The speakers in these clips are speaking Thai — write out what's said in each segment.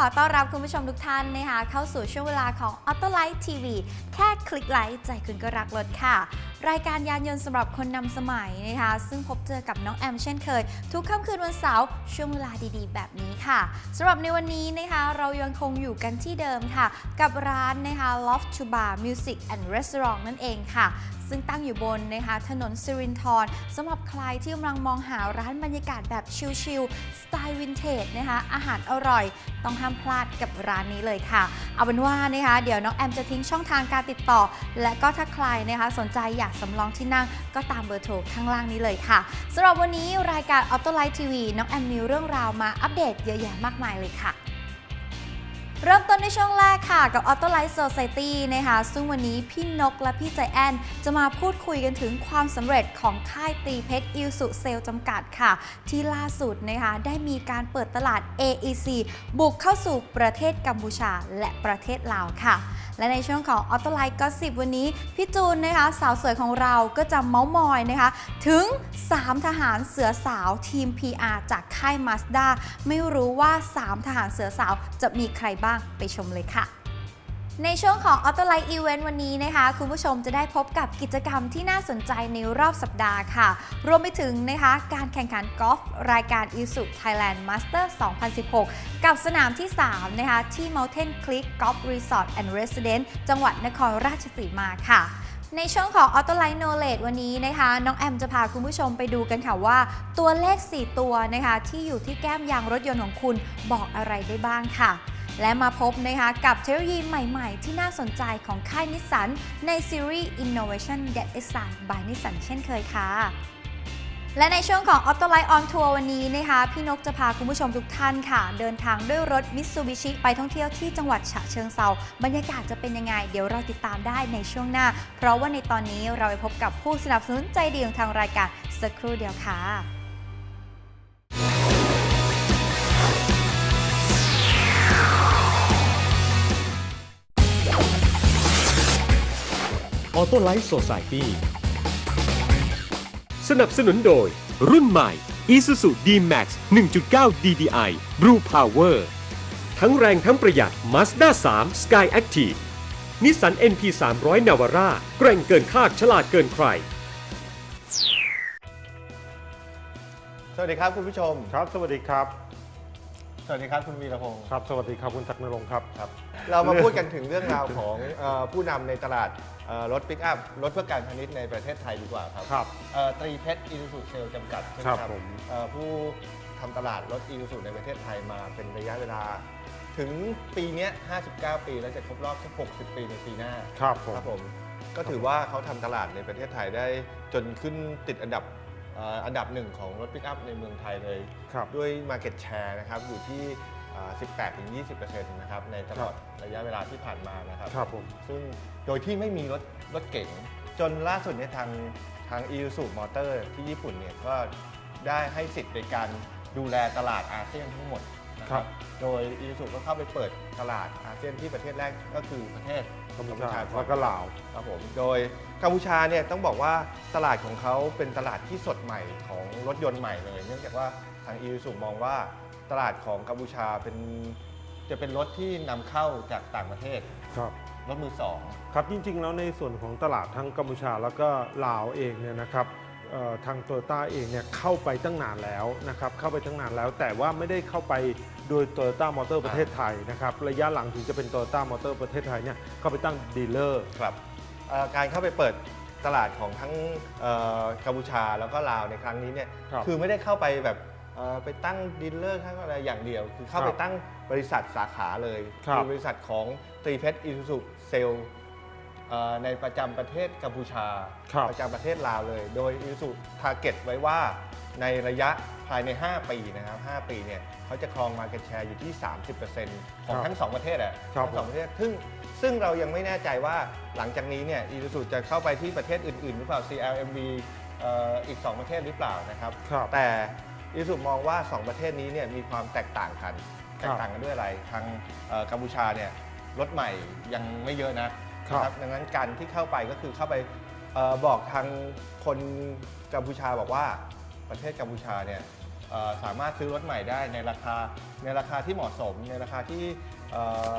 ขอต้อนรับคุณผู้ชมทุกท่านนะคะเข้าสู่ช่วงเวลาของ Auto Light TV แค่คลิกไลค์ใจคุณก็รักรถค่ะ รายการยานยนต์สำหรับคนนำสมัยนะคะซึ่งพบเจอกับน้องแอมเช่นเคย ทุกค่ำคืนวันเสาร์ช่วงเวลาดีๆ แบบนี้ค่ะสำหรับในวันนี้นะคะเรายังคงอยู่กันที่เดิมค่ะ กับร้านนะคะ Loft to Bar Music and Restaurant นั่นเองค่ะซึ่งตั้งอยู่บนนะคะถนนสิรินทรสำหรับใครที่กำลังมองหาร้านบรรยากาศแบบชิลๆสไตล์วินเทจนะคะอาหารอร่อย ต้องห้ามพลาดกับร้านนี้เลยค่ะ เอาเป็นว่านะคะเดี๋ยวน้องแอมจะทิ้งช่องทางการติดต่อ และก็ถ้าใครนะคะสนใจอยากสำรองที่นั่งก็ตามเบอร์โทรข้างล่างนี้เลยค่ะสำหรับวันนี้รายการ Auto Light TV น้องแอมมีเรื่องราวมาอัปเดตเยอะแยะมากมายเลยค่ะ เริ่มต้นในช่วงแรกค่ะกับ Auto Life Society นะคะ ซึ่งวันนี้พี่นกและพี่ใจแอน จะมาพูดคุยกันถึงความสำเร็จของค่ายตีเพชรอิลสุเซลจำกัดค่ะ ที่ล่าสุดนะคะได้มีการเปิดตลาด AEC บุกเข้าสู่ประเทศกัมพูชาและประเทศลาวค่ะ และในช่วงของออโตไลท์ก็สิบวันนี้ พี่จูนนะคะ สาวสวยของเราก็จะเมาส์มอยนะคะ ถึง 3 ทหารเสือสาวทีม PR จากค่ายมาสด้าไม่รู้ว่า 3 ทหารเสือสาวจะมีใครบ้างไปชมเลยค่ะ ในช่วงของ Auto Light Event วันนี้นะคะ คุณผู้ชมจะได้พบกับกิจกรรมที่น่าสนใจในรอบสัปดาห์ค่ะ รวมไปถึงนะคะการแข่งขันกอล์ฟรายการ i s u Thailand Master 2016 กับสนามที่ 3 นะคะ ที่ Mountain Creek Golf Resort and Residence จังหวัดนครราชสีมาค่ะในช่วงของ Auto Light Knowledge วันนี้นะคะ น้องแอมจะพาคุณผู้ชมไปดูกันค่ะว่า ตัวเลข 4 ตัวนะคะ ที่อยู่ที่แก้มยางรถยนต์ของคุณบอกอะไรได้บ้างค่ะ และมาพบนะคะกับเทคโนโลยีใหม่ๆ ที่น่าสนใจของค่ายนิสสันในซีรีส์ Innovation That Design by Nissan เช่นเคยค่ะและในช่วงของ Auto Light on Tour วันนี้นะคะ พี่นกจะพาคุณผู้ชมทุกท่านค่ะ เดินทางด้วยรถ Mitsubishi ไปท่องเที่ยวที่จังหวัดฉะเชิงเซาบรรยากาศจะเป็นยังไง เดี๋ยวเราติดตามได้ในช่วงหน้า เพราะว่าในตอนนี้เราไปพบกับผู้สนับสนุนใจดีของทางรายการสักครู่เดียวค่ะ ออโต้ไลฟ์โซซ i ตี้สนับสนุนโดย รุ่นใหม่ Isuzu D-Max 1.9 DDI Blue Power ทั้งแรงทั้งประหยัด Mazda 3 Sky Active นิสสัน NP 300 Navara แกร่งเกินคาดฉลาดเกินใคร สวัสดีครับคุณผู้ชม ครับ สวัสดีครับ สวัสดีครับคุณวีรพงศ์ครับ สวัสดีครับคุณศักดิ์นรงค์ครับครับ เรามาพูดกันถึงเรื่องราวของเอ่อผู้นำในตลาดเอ่อรถปิกอัพรถเพื่อการพาณิชย์ในประเทศไทยดีกว่าครับครับเอ่อตรีเพชรอินสุเซลจำกัดใช่ไหมครับครับผม เอ่อผู้ทำตลาดรถอินสุในประเทศไทยมาเป็นระยะเวลา ถึงปีเนี้ย59 ปีแล้วจะครบรอบ60 ปีในปีหน้า ครับผม ครับผมก็ถือว่าเขาทำตลาดในประเทศไทยได้จนขึ้นติดอันดับ เอ่ออันดับหนึ่งของรถปิกอัพในเมืองไทยเลย ครับ ด้วย Market Share นะครับอยู่ที่อ่า18-20%นะครับในตลอดระยะเวลาที่ผ่านมานะครับ ครับผม ซึ่งโดยที่ไม่มีรถรถเก๋งจนล่าสุดเนี่ยทางทาง i ี s u Motor ที่ญี่ปุ่นเนี่ยก็ได้ให้สิทธิ์ในการดูแลตลาดอาเซียนทั้งหมดนะ คครัรับบโดย i ี s u ก็เข้าไปเปิดตลาดอาเซียนที่ประเทศแรกก็คือประเทศกัมพูชาก่อน แล้วก็ลาว ครับผมโดยกัมพูชาเนี่ยต้องบอกว่าตลาดของเขาเป็นตลาดที่สดใหม่ของรถยนต์ใหม่เลย เนื่องจากว่าทางอีซูมองว่าตลาดของกัมพูชาเป็นจะเป็นรถที่นำเข้าจากต่างประเทศ ครับ รถมือสอง ครับจริงๆแล้วในส่วนของตลาดทั้งกัมพูชาแล้วก็ลาวเองเนี่ยนะครับเอ่อ ทางโตโยต้าเองเนี่ยเข้าไปตั้งนานแล้วนะครับเข้าไปตั้งนานแล้ว แต่ว่าไม่ได้เข้าไปโดยโตโยต้ามอเตอร์ประเทศไทยนะครับระยะหลังถึงจะเป็นโตโยต้ามอเตอร์ประเทศไทยเนี่ยเข้าไปตั้งดีลเลอร์ครับเอ่อการเข้าไปเปิดตลาดของทั้งเอ่อกัมพูชาแล้วก็ลาวในครั้งนี้เนี่ยครับ อไม่ได้เข้าไปแบบเอ่อไปตั้งดีลเลอร์ข้างอะไรอย่างเดียว คือเข้าไปครับตั้งบริษัทสาขาเลยครับ บริษัทของตรีเพชรอิซูซุเซล ในประจำประเทศกัมพูชา ครับประจำประเทศลาวเลย โดยอิซูซุทาร์เก็ตไว้ว่าในระยะภายใน 5 ปีนะครับ 5 ปีเนี่ยเขาจะครอง Market Share อยู่ที่ 30%ของครับทั้ง 2 ประเทศอะครับ ทั้งสองประเทศซึ่งซึ่งเรายังไม่แน่ใจว่าหลังจากนี้เนี่ยอีซูซูจะเข้าไปที่ประเทศอื่น ๆ หรือเปล่า CLMV เอ่ออีก 2 ประเทศหรือเปล่านะครับ ครับ แต่อีซูซูมองว่า 2 ประเทศนี้เนี่ยมีความแตกต่างกัน แตกต่างกันด้วยอะไร ทางเอ่อกัมพูชาเนี่ยรถใหม่ยังไม่เยอะนะ ครับ นะดังนั้นการที่เข้าไปก็คือเข้าไปเออบอกทางคนกัมพูชาบอกว่าประเทศกัมพูชาเนี่ยเอ่อสามารถซื้อรถใหม่ได้ในราคาในราคาที่เหมาะสม ในราคาที่เอ่อ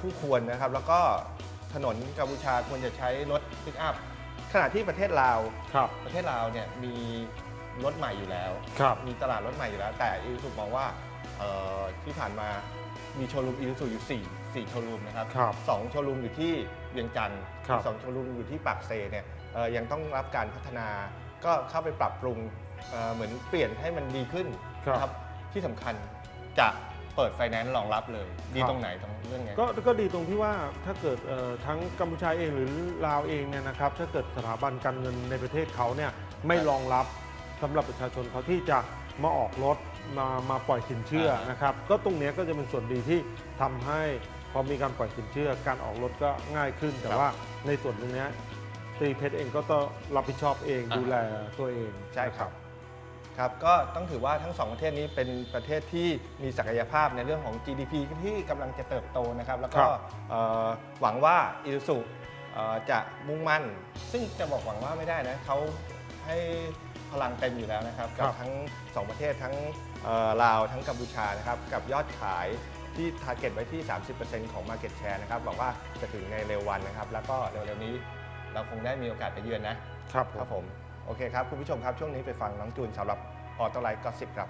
คู่ควรนะครับ แล้วก็ถนนกัมพูชาควรจะใช้รถพิกอัพขณะที่ประเทศลาว ครับประเทศลาวเนี่ยมีรถใหม่อยู่แล้ว ครับ มีตลาดรถใหม่อยู่แล้ว แต่อีซูมองว่าเอ่อที่ผ่านมามีโชว์รูมอีซูอยู่4 4โชว์รูมนะครับครับ สองโชว์รูมอยู่ที่ เวียงจันทร์ครับ สองโชว์รูมอยู่ที่ปากเซเนี่ยเอ่อยังต้องรับการพัฒนา ก็เข้าไปปรับปรุงเอ่อเหมือนเปลี่ยนให้มันดีขึ้นครับ นะครับที่สำคัญจะเปิดไฟแนนซ์รองรับเลย ดีครับตรงไหนตรงเรื่องเนี้ยก็ก็ดีตรงที่ว่าถ้าเกิดเอ่อทั้งกัมพูชาเองหรือลาวเองเนี่ยนะครับถ้าเกิดสถาบันการเงินในประเทศเขาเนี่ยไม่ครับรองรับสำหรับประชาชนเขาที่จะมาออกรถมามาปล่อยสินเชื่ออ่าฮะนะครับ ก็ตรงเนี้ยก็จะเป็นส่วนดีที่ทำให้พ อมีการปล่อยสินเชื่อการออกรถก็ง่ายขึ้น แต่ว่าในส่วนตรงเนี้ยตรีเพชรเองก็ต้องรับผิดชอบเองอ่า ดูแลตัวเองใช่ครับ ครับ ก็ต้องถือว่าทั้งสองประเทศนี้เป็นประเทศที่มีศักยภาพในเรื่องของ GDP ที่กำลังจะเติบโตนะครับ แล้วก็ครับเอ่อหวังว่าอิลสุจะมุ่งมั่น ซึ่งจะบอกหวังว่าไม่ได้นะเขาให้พลังเต็มอยู่แล้วนะครับครักับ ทั้งสองประเทศทั้งเอ่อลาวทั้งกัมพูชานะครับ กับยอดขาย ที่ทาร์เก็ตไว้ที่ 30%ของ Market Share นะครับบอกว่าจะถึงในเร็ววันนะครับ แล้วก็เร็วๆนี้เราคงได้มีโอกาสไปเยือนนะครับผครับมผมโอเคครับ คุณผู้ชมครับ ช่วงนี้ไปฟังน้องจูนสำหรับออโตไลท์ก็สิบครับ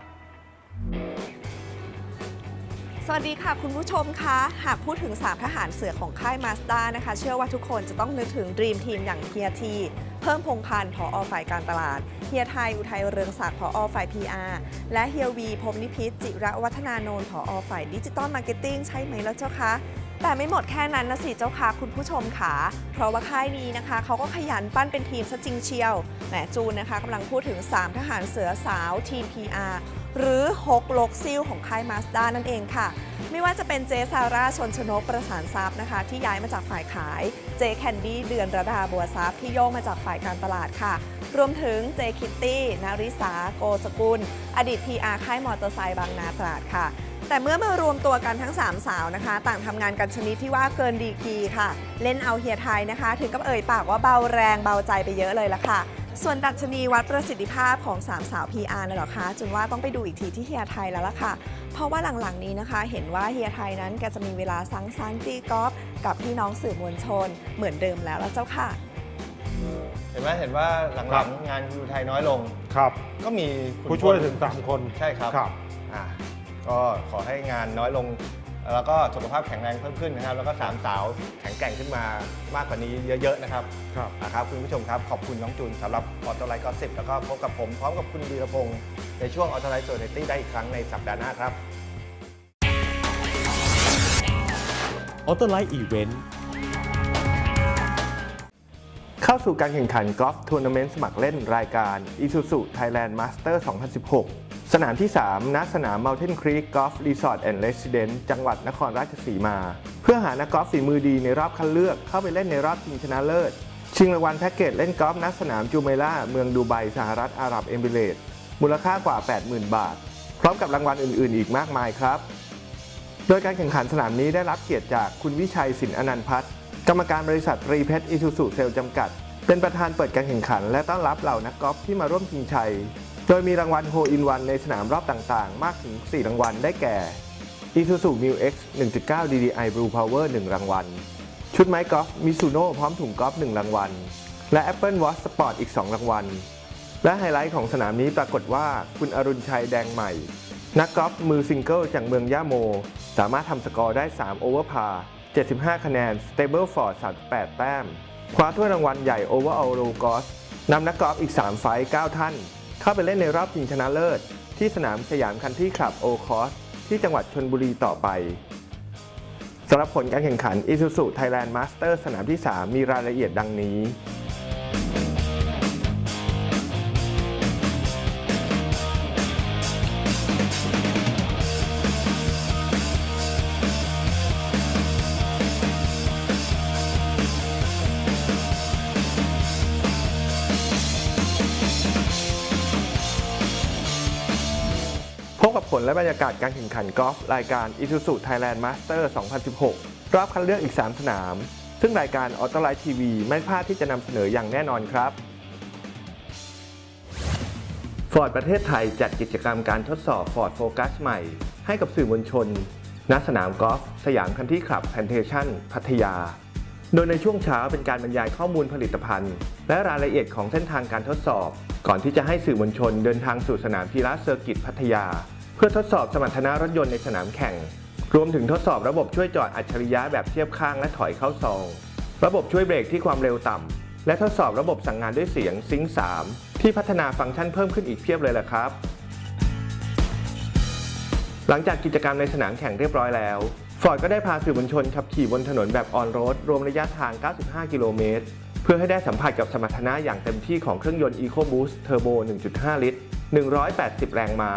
สวัสดีค่ะคุณผู้ชมคะ หากพูดถึง3ทหารเสือของค่ายมาสด้านะคะ เชื่อว่าทุกคนจะต้องนึกถึงด e ีมทีมอย่างเฮียทีเพิ่มพงพันธ์ผอฝ่ายการตลาด เฮียไทย อุทัยเรืองศักดิ์ผอฝ่าย PR และเฮียวีพรมนิพิษจิระวัฒนานนท์ผอฝ่ายดิจิตอลมาร์เก็ตติ้งใช่ไหมแล้วเจ้าคะแต่ไม่หมดแค่นั้นนะสิเจ้าค่ะคุณผู้ชมค่ะ เพราะว่าค่ายนี้นะคะ เขาก็ขยันปั้นเป็นทีมซะจริงเชียวแหมจูนนะคะกำลังพูดถึง 3 ทหารเสือสาวทีม PR หรือฮกลกซิลของค่ายมาสด้านั่นเองค่ะ ไม่ว่าจะเป็นเจซาร่าชนชนกประสานทรัพย์นะคะ ที่ย้ายมาจากฝ่ายขาย เจแคนดี้เดือนระดาบัวทรัพย์ที่โยกมาจากฝ่ายการตลาดค่ะ รวมถึงเจคิตตี้นาริสา โกสกุล อดีต PR ค่ายมอเตอร์ไซค์บางนาตราดค่ะ แต่เมื่อมารวมตัวกันทั้ง 3 สาวนะคะ ต่างทำงานกันชนิดที่ว่าเกินดีกีค่ะ เล่นเอาเฮียไทยนะคะ ถึงกับเอ่ยปากว่าเบาแรงเบาใจไปเยอะเลยละค่ะ ส่วนดัชนีวัดประสิทธิภาพของสามสาว PR น่ะเหรอคะจนว่าต้องไปดูอีกทีที่เฮียไทยแล้วล่ะค่ะ เพราะว่าหลังๆนี้นะคะ เห็นว่าเฮียไทยนั้นแกจะมีเวลาสังสรรค์ตีกอล์ฟกับพี่น้องสื่อมวลชน เหมือนเดิมแล้วแล้วเจ้าค่ะ เห็นไหมเห็นว่าหครัลับ งๆ งานยูไทยน้อยลง ครับ ก็มีคุณผู้ช่วยพลถึง 3 คน ใช่ครับ ครับ อ่าก็ขอให้งานน้อยลง แล้วก็สุขภาพแข็งแรงเพิ่มขึ้นนะครับ แล้วก็สามสาวแข็งแกร่งขึ้นมามากกว่านี้เยอะๆนะครับครับ นะครับคุณผู้ชมครับ ขอบคุณน้องจูนสำหรับออโตไลท์ก็สิบแล้วก็พบกับผมพร้อมกับคุณวีรพงศ์ในช่วงออโตไลท์โซเ i ตี้ได้อีกครั้งในสัปดาห์หน้าครับ ออโตไลท์อีเวนต์เข้าสู่การแข่งขันกอล์ฟทัวร์นาเมนต์สมัครเล่นรายการ Isuzu Thailand Master 2016 สนามที่ 3 ณ สนาม Mountain Creek Golf Resort and Residence จังหวัดนครราชสีมา เพื่อหานักกอล์ฟฝีมือดีในรอบคัดเลือกเข้าไปเล่นในรอบชิงชนะเลิศ ชิงรางวัลแพ็กเกจเล่นกอล์ฟณสนามจูเมล่า เมืองดูไบสหรัฐอาหรับเอมิเรตส์มูลค่ากว่า 80,000 บาท พร้อมกับรางวัลอื่น ๆ อีกมากมายครับ โดยการแข่งขันสนามนี้ได้รับเกียรติจากคุณวิชัยสินอนันต์พัฒน์กรรมการบริษัทรีเพชรอิซูซูเซลจำกัด เป็นประธานเปิดการแข่งขัน และต้อนรับเหล่านักกอล์ฟที่มาร่วมชิงชัย โดยมีรางวัลโฮอินวันในสนามรอบต่างๆ มากถึง 4 รางวัลได้แก่ Isuzu Mu X 1.9 DDI Blue Power 1 รางวัล ชุดไม้กอล์ฟมิซูโน่พร้อมถุงกอล์ฟ1รางวัล และ Apple Watch Sport อีก 2 รางวัล และไฮไลท์ของสนามนี้ปรากฏว่าคุณอรุณชัยแดงใหม่ นักกอล์ฟมือซิงเกิลจากเมืองย่าโม สามารถทำสกอร์ได้ 3 โอเวอร์พาร์75 คะแนน Stable Ford 38 แต้ม คว้าถ้วยรางวัลใหญ่ Overall r o g o s นำนักกอล์ฟอีก 3 ไฟต์9ท่าน เข้าไปเล่นในรอบชิงชนะเลิศ ที่สนามสยามคันที่คลับโอคอสที่จังหวัดชนบุรีต่อไปสำหรับผลการแข่งขัน Isuzu Thailand Master สนามที่ 3 มีรายละเอียดดังนี้ ผลและบรรยากาศการแข่งขันกอล์ฟรายการ Isuzu Thailand Master 2016 รอบคัดเลือกอีก 3 สนาม ซึ่งรายการ Auto Light TV ไม่พลาดที่จะนำเสนออย่างแน่นอนครับ Ford ประเทศไทยจัดกิจกรรมการทดสอบ Ford Focus ใหม่ ให้กับสื่อมวลชน ณ สนามกอล์ฟสยามคันที่คลับแพนเทชั่นพัทยา โดยในช่วงเช้าเป็นการบรรยายข้อมูลผลิตภัณฑ์ และรายละเอียดของเส้นทางการทดสอบ ก่อนที่จะให้สื่อมวลชนเดินทางสู่สนามพีระเซอร์กิตพัทยา เพื่อทดสอบสมรรถนะรถยนต์ในสนามแข่ง รวมถึงทดสอบระบบช่วยจอดอัจฉริยะแบบเทียบข้างและถอยเข้าซอง ระบบช่วยเบรกที่ความเร็วต่ำ และทดสอบระบบสั่งงานด้วยเสียงซิงค์3ที่พัฒนาฟังก์ชันเพิ่มขึ้นอีกเพียบเลยล่ะครับ หลังจากกิจกรรมในสนามแข่งเรียบร้อยแล้วฟอร์ดก็ได้พาสื่อมวลชนขับขี่บนถนนแบบออนโรดรวมระยะทาง 95 กิโลเมตร เพื่อให้ได้สัมผัสกับสมรรถนะอย่างเต็มที่ของเครื่องยนต์ EcoBoost Turbo 1.5 ลิตร 180 แรงม้า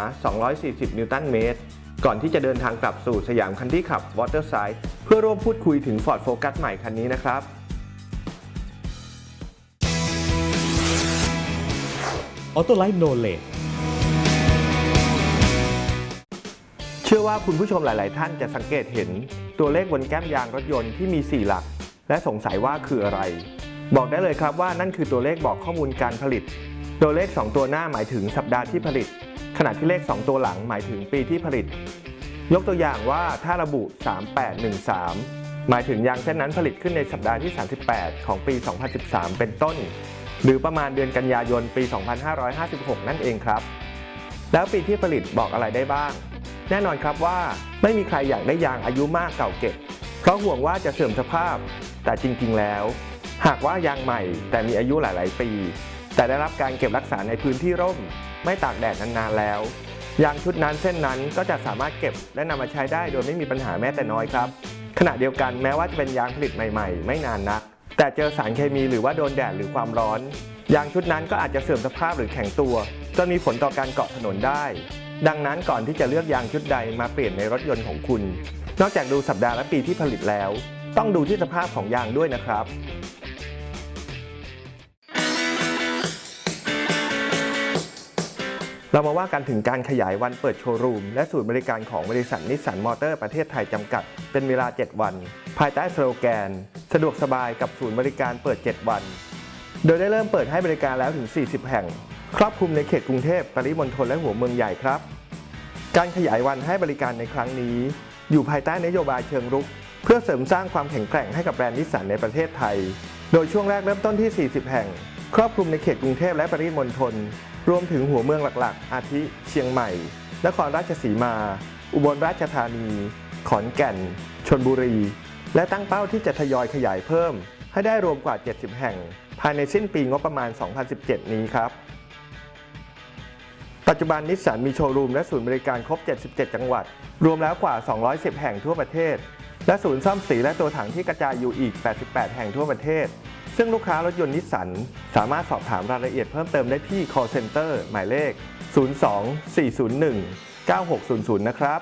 240 นิวตันเมตร ก่อนที่จะเดินทางกลับสู่สยามคันที่ขับ Waterside เพื่อร่วมพูดคุยถึง Ford Focus ใหม่คันนี้นะครับออโต้ไลท์โนเลดเชื่อว่าคุณผู้ชมหลาย ๆ ท่านจะสังเกตเห็นตัวเลขบนแก้มยางรถยนต์ที่มี 4 หลัก และสงสัยว่าคืออะไร บอกได้เลยครับว่านั่นคือตัวเลขบอกข้อมูลการผลิต ตัวเลข 2 ตัวหน้าหมายถึงสัปดาห์ที่ผลิต ขณะที่เลข 2 ตัวหลังหมายถึงปีที่ผลิต ยกตัวอย่างว่าถ้าระบุ 3813 หมายถึงยางเส้นนั้นผลิตขึ้นในสัปดาห์ที่ 38 ของปี 2013 เป็นต้น หรือประมาณเดือนกันยายนปี 2556 นั่นเองครับ แล้วปีที่ผลิตบอกอะไรได้บ้าง แน่นอนครับว่าไม่มีใครอยากได้ยางอายุมากเก่าเก็บ เพราะห่วงว่าจะเสื่อมสภาพ แต่จริงๆแล้ว หากว่ายางใหม่แต่มีอายุหลาย ๆ ปี แต่ได้รับการเก็บรักษาในพื้นที่ร่ม ไม่ตากแดดนานๆแล้ว ยางชุดนั้นเส้นนั้นก็จะสามารถเก็บและนำมาใช้ได้โดยไม่มีปัญหาแม้แต่น้อยครับ ขณะเดียวกันแม้ว่าจะเป็นยางผลิตใหม่ ๆ ไม่นานนัก แต่เจอสารเคมีหรือว่าโดนแดดหรือความร้อน ยางชุดนั้นก็อาจจะเสื่อมสภาพหรือแข็งตัวจนมีผลต่อการเกาะถนนได้ ดังนั้นก่อนที่จะเลือกยางชุดใดมาเปลี่ยนในรถยนต์ของคุณ นอกจากดูสัปดาห์และปีที่ผลิตแล้ว ต้องดูที่สภาพของยางด้วยนะครับ เรามาว่ากันถึงการขยายวันเปิดโชว์รูม และศูนย์บริการของบริษัทนิสสันมอเตอร์ประเทศไทยจำกัด เป็นเวลา 7 วัน ภายใต้สโลแกน สะดวกสบายกับศูนย์บริการเปิด 7 วัน โดยได้เริ่มเปิดให้บริการแล้วถึง 40 แห่ง ครอบคลุมในเขตกรุงเทพปริมณฑลและหัวเมืองใหญ่ครับ การขยายวันให้บริการในครั้งนี้ อยู่ภายใต้นโยบายเชิงรุก เพื่อเสริมสร้างความแข็งแกร่งให้กับแบรนด์นิสสันในประเทศไทย โดยช่วงแรกเริ่มต้นที่ 40 แห่ง ครอบคลุมในเขตกรุงเทพและปริมณฑล รวมถึงหัวเมืองหลักๆ อาทิเชียงใหม่ นครราชสีมา อุบลราชธานี ขอนแก่น ชนบุรี และตั้งเป้าที่จะทยอยขยายเพิ่ม ให้ได้รวมกว่า 70 แห่ง ภายในสิ้นปีงบประมาณ 2017 นี้ครับ ปัจจุบันนิสสันมีโชว์รูมและศูนย์บริการครบ 77 จังหวัด รวมแล้วกว่า 210 แห่งทั่วประเทศ และศูนย์ซ่อมสีและตัวถังที่กระจายอยู่อีก 88 แห่งทั่วประเทศ ซึ่งลูกค้ารถยนต์นิสสันสามารถสอบถามรายละเอียดเพิ่มเติมได้ที่ call center หมายเลข 02 401 9600 นะครับ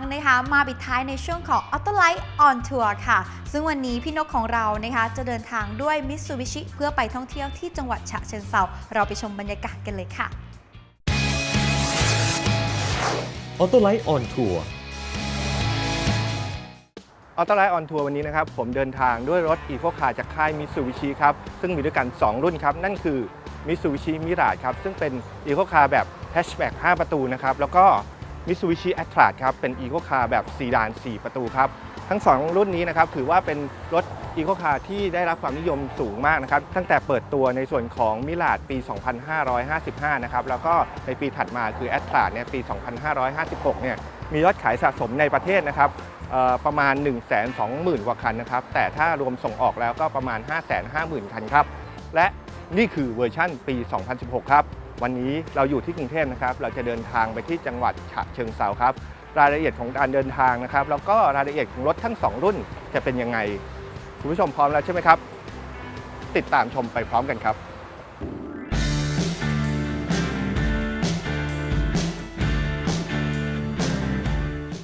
นะคะมาปิดท้ายในช่วงของ Auto Light on Tour ค่ะ ซึ่งวันนี้พี่นกของเรานะคะจะเดินทางด้วย Mitsubishi เพื่อไปท่องเที่ยวที่จังหวัดฉะเชิงเซาเราไปชมบรรยากาศกันเลยค่ะออโต้ไลท์ออนทัวร์ออโต้ไลท์ออนทัวร์วันนี้นะครับผมเดินทางด้วยรถอีโคคาร์จากค่ายมิ t ูบิชิครับ ซึ่งมีด้วยกัน 2 รุ่นครับ นั่นคือมิ t ูบิชิมิรา e ครับ ซึ่งเป็นอีโคคาร์แบบแฮชแบ็ก5ประตูนะครับ แล้วก็ มิ t ูบิชิแอตราครับเป็นอีโคคาร์แบบซีดาน 4 ประตูครับ ทั้ง 2 รุ่นนี้นะครับถือว่าเป็นรถอีโคคาร์ที่ได้รับความนิยมสูงมากนะครับ ตั้งแต่เปิดตัวในส่วนของมิลาดปี 2555 นะครับ แล้วก็ในปีถัดมาคือแอตราเนี่ยปี 2556 เนี่ยมียอดขายสะสมในประเทศนะครับประมาณ 1 2 0 0 0 0 กว่าคันนะครับ แต่ถ้ารวมส่งออกแล้วก็ประมาณ 550,000 คันครับ และนี่คือเวอร์ชั่นปี 2016 ครับ วันนี้เราอยู่ที่กรุงเทพนะครับ เราจะเดินทางไปที่จังหวัดฉะเชิงเซาครับ รายละเอียดของการเดินทางนะครับ แล้วก็รายละเอียดของรถทั้ง 2 รุ่นจะเป็นยังไง คุณผู้ชมพร้อมแล้วใช่ไหมครับ ติดตามชมไปพร้อมกันครับ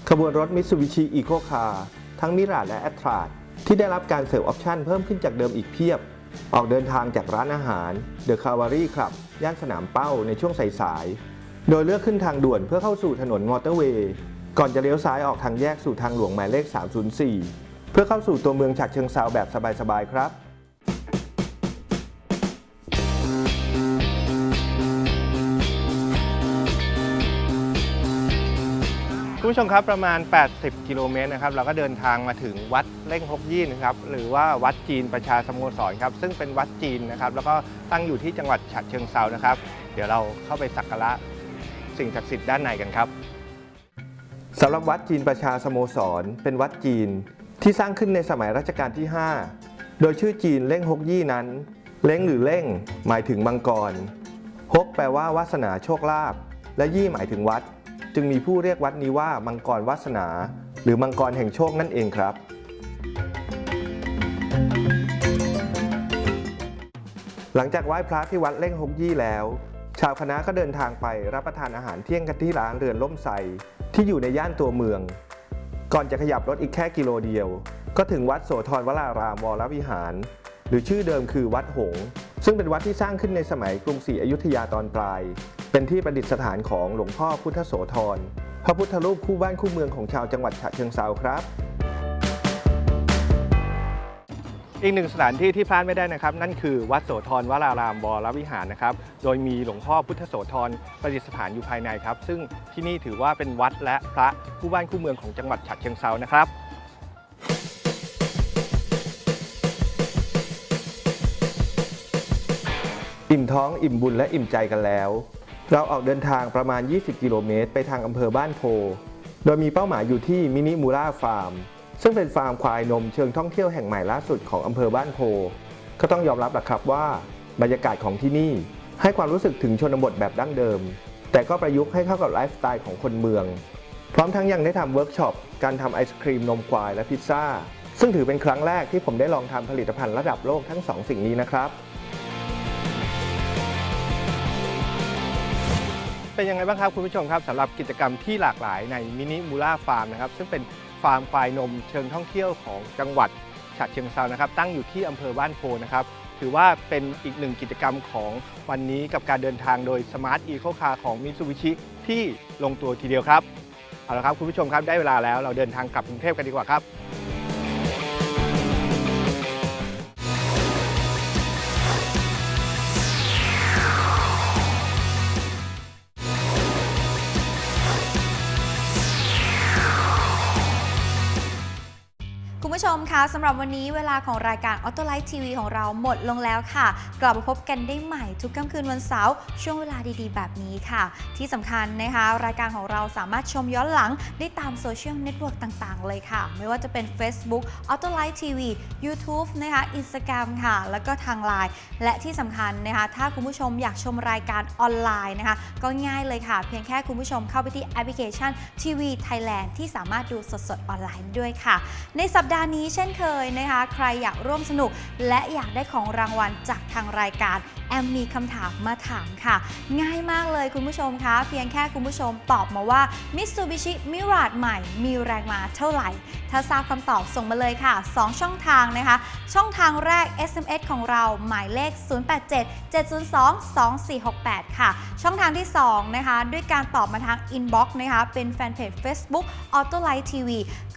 ขบวนรถ Mitsubishi Eco Car ทั้งมิราและ a t t r a ที่ได้รับการเสริมออปชั่นเพิ่มขึ้นจากเดิมอีกเพียบ ออกเดินทางจากร้านอาหาร The Cavalry Club ย่านสนามเป้าในช่วงสายๆ โดยเลือกขึ้นทางด่วนเพื่อเข้าสู่ถนนมอเตอร์เวย์ ก่อนจะเลี้ยวซ้ายออกทางแยกสู่ทางหลวงหมายเลข 304 เพื่อเข้าสู่ตัวเมืองฉะเชิงเซาแบบสบายๆ ครับ คุณผู้ชมครับประมาณ 80 กิโลเมตรนะครับเราก็เดินทางมาถึงวัดเล่งฮกยี่นะครับหรือว่าวัดจีนประชาสโมสรครับซึ่งเป็นวัดจีนนะครับแล้วก็ตั้งอยู่ที่จังหวัดฉะเชิงเซานะครับ เดี๋ยวเราเข้าไปสักการะสิ่งศักดิ์สิทธิ์ด้านในกันครับสำหรับวัดจีนประชาสโมสร เป็นวัดจีนที่สร้างขึ้นในสมัยรัชกาลที่ 5 โดยชื่อจีนเล่งฮกยี่นั้น เล้งหรือเล่ง หมายถึงมังกรฮกแปลว่าวาสนาโชคลาภและยี่หมายถึงวัด จึงมีผู้เรียกวัดนี้ว่ามังกรวาสนา หรือมังกรแห่งโชคนั่นเองครับ หลังจากไหว้พระที่วัดเล่งฮกยี่แล้ว ชาวคณะก็เดินทางไปรับประทานอาหารเที่ยงกันที่ร้านเรือนล่มไทรที่อยู่ในย่านตัวเมือง ก่อนจะขยับรถอีกแค่กิโลเดียว ก็ถึงวัดโสธรวรารามวรวิหาร หรือชื่อเดิมคือวัดหงส์ ซึ่งเป็นวัดที่สร้างขึ้นในสมัยกรุงศรีอยุธยาตอนปลาย เป็นที่ประดิษฐานของหลวงพ่อพุทธโสธร พระพุทธรูปคู่บ้านคู่เมืองของชาวจังหวัดฉะเชิงเซาครับ อีกหนึ่งสถานที่ที่พลาดไม่ได้นะครับ นั่นคือวัดโสธรวรารามวรวิหารนะครับ โดยมีหลวงพ่อพุทธโสธรประดิษฐานอยู่ภายในครับ ซึ่งที่นี่ถือว่าเป็นวัดและพระคู่บ้านคู่เมืองของจังหวัดฉะเชิงเซานะครับ อิ่มท้องอิ่มบุญและอิ่มใจกันแล้ว เราออกเดินทางประมาณ 20 กิโลเมตร ไปทางอำเภอบ้านโพ โดยมีเป้าหมายอยู่ที่มินิมูล่าฟาร์ม ซึ่งเป็นฟาร์มควายนมเชิงท่องเที่ยวแห่งใหม่ล่าสุดของอำเภอบ้านโพ ก็ต้องยอมรับแหละครับว่า บรรยากาศของที่นี่ให้ความรู้สึกถึงชนบทแบบดั้งเดิม แต่ก็ประยุกต์ให้เข้ากับไลฟ์สไตล์ของคนเมือง พร้อมทั้งยังได้ทำเวิร์กช็อปการทำไอศครีมนมควายและพิซซ่าซึ่งถือเป็นครั้งแรกที่ผมได้ลองทำผลิตภัณฑ์ระดับโลกทั้งสองสิ่งนี้นะครับ เป็นยังไงบ้างครับคุณผู้ชมครับสำหรับกิจกรรมที่หลากหลายในมินิมูล่าฟาร์มนะครับซึ่งเป็นฟาร์มควายนมเชิงท่องเที่ยวของจังหวัดฉะเชิงเซานะครับ ตั้งอยู่ที่อำเภอบ้านโพนะครับ ถือว่าเป็นอีกหนึ่งกิจกรรมของวันนี้กับการเดินทางโดย Smart Eco Car ของ Mitsubishi ที่ลงตัวทีเดียวครับ เอาละครับคุณผู้ชมครับได้เวลาแล้วเราเดินทางกลับกรุงเทพกันดีกว่าครับ มคะสำหรับวันนี้เวลาของรายการ Auto Light TV ของเราหมดลงแล้วค่ะ กลับมาพบกันได้ใหม่ทุกค่ำคืนวันเสาร์ช่วงเวลาดีๆ แบบนี้ค่ะ ที่สำคัญนะคะ รายการของเราสามารถชมย้อนหลังได้ตามโซเชียลเน็ตเวิร์กต่างๆ เลยค่ะ ไม่ว่าจะเป็น Facebook Auto Light TV YouTube นะคะ Instagram ค่ะ แล้วก็ทาง Line และที่สำคัญนะคะ ถ้าคุณผู้ชมอยากชมรายการออนไลน์นะคะ ก็ง่ายเลยค่ะ เพียงแค่คุณผู้ชมเข้าไปที่แอปพลิเคชัน TV Thailand ที่สามารถดูสดๆออนไลน์ด้วยค่ะ ในสัปดาห์นี้เช่นเคยนะคะ ใครอยากร่วมสนุก และอยากได้ของรางวัลจากทางรายการแอมมีคำถามมาถามค่ะ ง่ายมากเลยคุณผู้ชมคะ เพียงแค่คุณผู้ชมตอบมาว่า Mitsubishi Mirage ใหม่มีแรงมาเท่าไหร่ ถ้าทราบคำตอบส่งมาเลยค่ะ 2 ช่องทางนะคะ ช่องทางแรก SMS ของเราหมายเลข 087-702-2468 ค่ะ ช่องทางที่ 2 นะคะ ด้วยการตอบมาทาง Inbox นะคะ เป็นแฟนเพจ Facebook Auto Light TV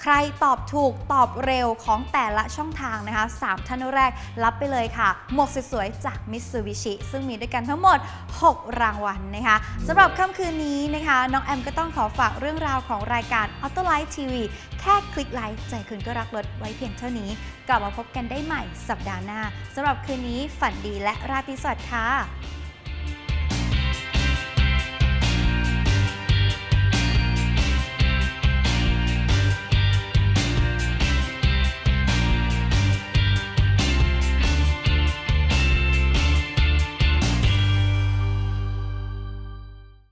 ใครตอบถูกตอบเร็วของแต่ละช่องทางนะคะ 3 ท่านแรกรับไปเลยค่ะ หมวกสวยๆจาก Mitsubishi ซึ่งมีด้วยกันทั้งหมด 6 รางวัลนะคะสำหรับค่ำคืนนี้นะคะ น้องแอมก็ต้องขอฝากเรื่องราวของรายการ Auto Light TV แค่คลิกไลค์ใจคุณก็รักรถไว้เพียงเท่านี้ กลับมาพบกันได้ใหม่สัปดาห์หน้าสำหรับคืนนี้ฝันดีและราตรีสวัสดิ์ค่ะ